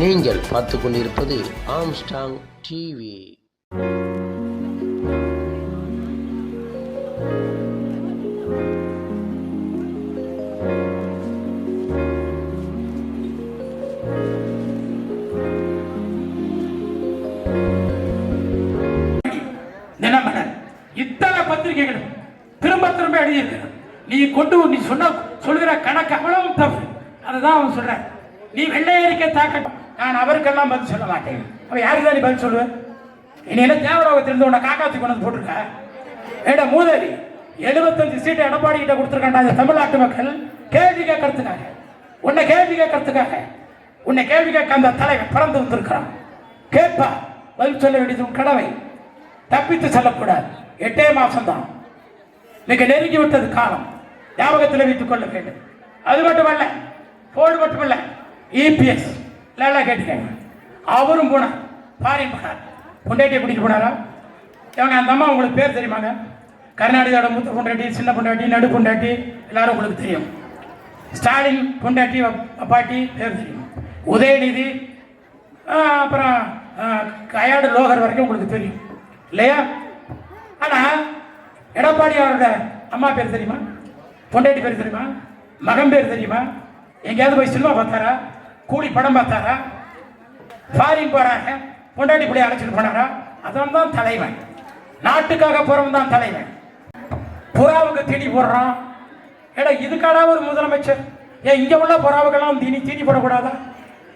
நீங்கள் பார்த்து கொண்டிருப்பது ஆம்ஸ்டாங் டிவி தினமலர் இத்தனை பத்திரிகைகள் திரும்ப திரும்ப எழுதியிருக்கிறார். நீ கொண்டு நீ சொன்ன சொல்கிற கணக்கு அவ்வளவு தவறு. அதுதான் அவன் சொல்ற நீ வெள்ளை அறிக்கை தாக்க நான் அவருக்கெல்லாம் பதில் சொல்ல மாட்டேன். அவன் யாருக்கு தான் நீ பதில் சொல்லுவேன் நீ என்ன தேவரோகத்திலிருந்து உன்னை காக்காத்தி கொண்டு வந்து போட்டிருக்க? ஏடா மூதேவி எழுபத்தஞ்சு சீட்டு எடப்பாடி கிட்ட கொடுத்துருக்காண்டா இந்த தமிழ்நாட்டு மக்கள். கேள்வி கேட்கறதுக்காக. உன்னை கேள்வி கேட்கறதுக்காக. உன்னை கேள்வி கேட்க அந்த தலைவன் பிறந்து வந்திருக்கிறான். கேட்பா பதில் சொல்ல வேண்டியது உன் கடமை. தப்பித்து செல்லக்கூடாது. எட்டே மாசம்தான். மிக நெருங்கி விட்டது காலம். ஞாபகத்தில் வைத்துக் கொள்ள வேண்டும். அது மட்டுமல்ல போர்டு மட்டுமல்ல இபிஎஸ் நல்லா கேட்டுக்கங்க. அவரும் போனார். ஃபாரின் போனார். பொண்டாட்டியை கூட்டிட்டு போனாரா? இவங்க அந்த அம்மா உங்களுக்கு பேர் தெரியுமாங்க? கர்நாடகாவோட மூத்த பொண்டாட்டி சின்ன பொண்டாட்டி நடு பொண்டாட்டி எல்லாரும் உங்களுக்கு தெரியும். ஸ்டாலின் பொண்டாட்டி அப்பாட்டி பேர் தெரியும். உதயநிதி அப்புறம் கயாடு லோகர் வரைக்கும் உங்களுக்கு தெரியும். இல்லையா? ஆனால் எடப்பாடி அவரோட அம்மா பேர் தெரியுமா? பொண்டாட்டி பேர் தெரியுமா? மகன் பேர் தெரியுமா? எங்கேயாவது போய் சினிமா பார்த்தாரா? கூலி படம் பார்த்தாரா? ஃபாரின் போறாங்க. பொண்டாட்டி பிள்ளைய அழைச்சிட்டு போனாரா? அதான் தான் தலைவன். நாட்டுக்காக போறவன் தான் தலைவன். புறாவுக்கு தீனி போடுறான். ஏடா இதுக்காடா ஒரு முதலமைச்சர்? ஏன் இங்கே உள்ள புறாவுக்கெல்லாம் தீனி தீனி போடக்கூடாதா?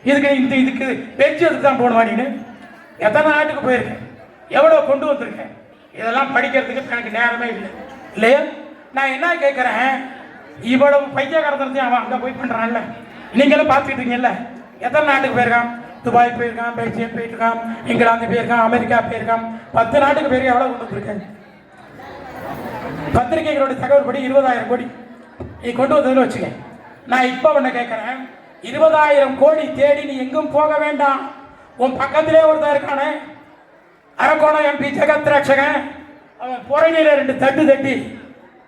இதுக்கு இந்த இதுக்கு பெஞ்சு அதுக்கு தான் போடுவா நீனு? எத்தனை நாட்டுக்கு போயிருக்கேன்? எவ்வளோ கொண்டு வந்திருக்கேன்? இதெல்லாம் படிக்கிறதுக்கு எனக்கு நேரமே இல்லை. இல்லையா? நான் என்ன கேட்குறேன்? இவ்வளவு பைத்தியக்காரத்தையும் அவன் அங்கே போய் பண்ணுறான்ல நீங்களும் பார்த்துக்கிட்டு இருக்கீங்கல்ல எத்தனை நாட்டுக்கு போயிருக்கான்? துபாய் போயிருக்கான் பெல்ஜியம் போயிருக்கான் இங்கிலாந்து போயிருக்கான் அமெரிக்கா போயிருக்கான். பத்து நாட்டுக்கு போயிருக்க எவ்வளோ கொண்டு வந்திருக்கேன் பத்திரிகைகளோட தகவல் படி இருபதாயிரம் கோடி. நீ கொண்டு வந்ததுன்னு வச்சுக்க. நான் இப்போ ஒன்று கேட்குறேன் இருபதாயிரம் கோடி தேடி நீ எங்கும் போக வேண்டாம். உன் பக்கத்திலே ஒருத்தன் இருக்கானே. அரக்கோணம் எம்பி ஜெகத் ரட்சகன் அவன் புறநிலை ரெண்டு தட்டு தட்டி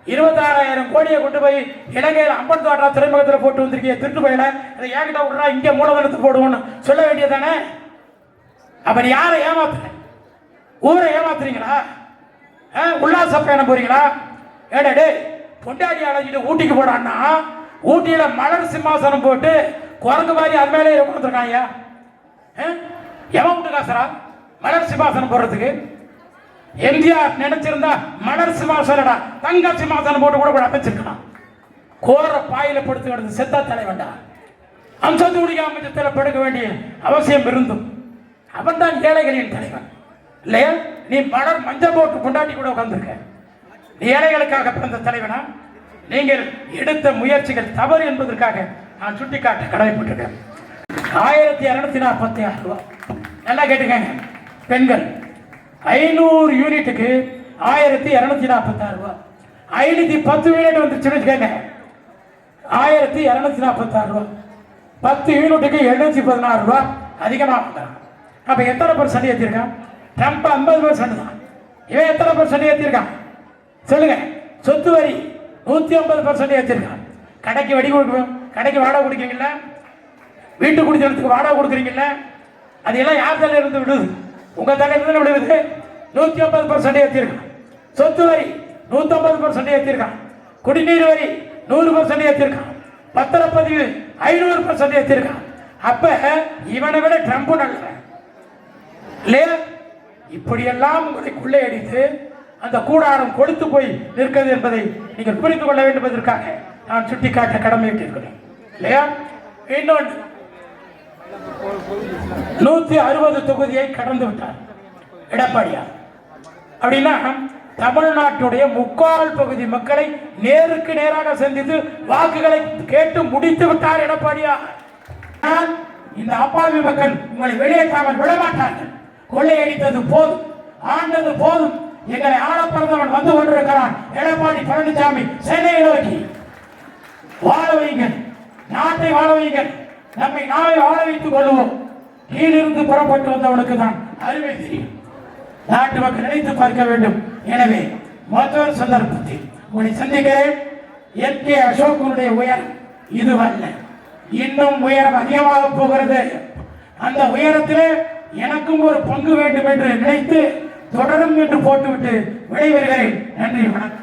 இருபத்தாறாயிரம் கோடியை கொண்டு போய் இலங்கையில் அம்பன் தோட்டா துறைமுகத்தில் போட்டு வந்திருக்கிய திருட்டு போயில இதை ஏகிட்ட விட்றா இங்கே மூலதனத்தை போடுவோன்னு சொல்ல வேண்டியதானே அப்ப நீ யாரை ஏமாத்துற? ஊரை ஏமாத்துறீங்களா? ஆ, உல்லாச பயணம் போறீங்களா? ஏடா டேய் பொண்டாடி அழைச்சிட்டு ஊட்டிக்கு போடான்னா ஊட்டியில் மலர் சிம்மாசனம் போட்டு குரங்கு மாதிரி அது மேலே உட்காந்துருக்காங்க எவன் விட்டு காசுரா மலர் சிம்மாசனம் போடுறதுக்கு? எம்ஜிஆர் நினைச்சிருந்தா மலர் சிம்மாசனடா தங்க சிம்மாசனம் போட்டு கூட கூட அமைச்சிருக்கலாம். கோர பாயில படுத்து கிடந்து செத்தா தலைவன்டா. அம்சத்துடைய அமைச்சத்தில் படுக்க வேண்டிய அவசியம் இருந்தும். அவன் தான் ஏழைகளின் தலைவன். இல்லையா? நீ மலர் மஞ்சள் போட்டு கொண்டாடி கூட உட்கார்ந்துருக்க. நீ ஏழைகளுக்காக பிறந்த தலைவனா? நீங்கள் எடுத்த முயற்சிகள் தவறு என்பதற்காக நான் சுட்டிக்காட்ட கடமைப்பட்டிருக்கேன் ஆயிரத்தி இரநூத்தி நாற்பத்தி ஆறு ரூபா. நல்லா கேட்டுக்கங்க. பெண்கள் ஐநூறு யூனிட்டுக்கு ஆயிரத்தி இரநூத்தி நாற்பத்தி ஆறு ரூபா. ஐநூத்தி பத்து யூனிட் வந்துருச்சுன்னு வச்சுக்கோங்க. ஆயிரத்தி இரநூத்தி நாற்பத்தி ஆறு ரூபா. பத்து யூனிட்டுக்கு எழுநூத்தி பதினாறு ரூபா அதிகமாக வாங்குறான். அப்ப எத்தனை பர்சன்ட் ஏற்றிருக்கான் ட்ரம்ப் ஐம்பது பர்சன்ட் தான். இவன் எத்தனை பர்சன்ட் ஏற்றிருக்கான் சொல்லுங்க. சொத்து வரி நூத்தி ஐம்பது பர்சன்ட் ஏற்றிருக்கான் கடைக்கு வடி கொடுக்கணும். கடைக்கு வாடகை கொடுக்குறீங்களா வீட்டு குடிச்சனத்துக்கு வாடகை கொடுக்குறீங்கல்ல? அது எல்லாம் யார் தலையில இருந்து விடுது? உங்க தலையில இருந்து விடுவது நூத்தி ஐம்பது பர்சன்ட் ஏற்றிருக்கான் சொத்து வரி நூத்தி ஐம்பது பர்சன்ட் ஏற்றிருக்கான் குடிநீர் வரி நூறு பர்சன்ட் ஏற்றிருக்கான் பத்திரப்பதிவு ஐநூறு பர்சன்ட் ஏற்றிருக்கான் அப்ப இவனை விட ட்ரம்ப் நல்லவன். இல்லையா? இப்படியெல்லாம் உங்களை கொள்ளையடித்து அந்த கூடாரம் கொடுத்து போய் நிற்கிறது என்பதை நீங்கள் புரிந்து கொள்ள வேண்டும் என்பதற்காக நான் சுட்டிக்காட்ட கடமையிட்டிருக்கிறேன் இல்லையா? இன்னொன்று நூத்தி அறுபது தொகுதியை கடந்து விட்டார். எடப்பாடியார் அப்படின்னா தமிழ்நாட்டுடைய முக்கால் பகுதி மக்களை நேருக்கு நேராக சந்தித்து வாக்குகளை கேட்டு முடித்து விட்டார் எடப்பாடியார் இந்த அப்பாவி மக்கள் உங்களை வெளியேற்றாமல் விடமாட்டார்கள். கொள்ளையடித்தது போதும் ஆண்டது போதும். எங்களை ஆழப்பிறந்தவன் வந்து கொண்டிருக்கிறான். எடப்பாடி பழனிசாமி சென்னையை நோக்கி. வாழ வையுங்கள். நாட்டை வாழ வையுங்கள். நம்மை நாளை ஆள வைத்துக் கொள்வோம். கீழிருந்து புறப்பட்டு வந்தவனுக்கு தான் அருமை தெரியும். நாட்டு மக்கள் நினைத்து பார்க்க வேண்டும். எனவே மற்றொரு சந்தர்ப்பத்தில் உங்களை சந்திக்கிறேன். என் கே அசோகனுடைய உயரம் இதுவல்ல. இன்னும் உயரம் அதிகமாக போகிறது. அந்த உயரத்திலே எனக்கும் ஒரு பங்கு வேண்டும் என்று நினைத்து தொடரும் என்று போட்டுவிட்டு விடைபெறுகிறேன். நன்றி வணக்கம்.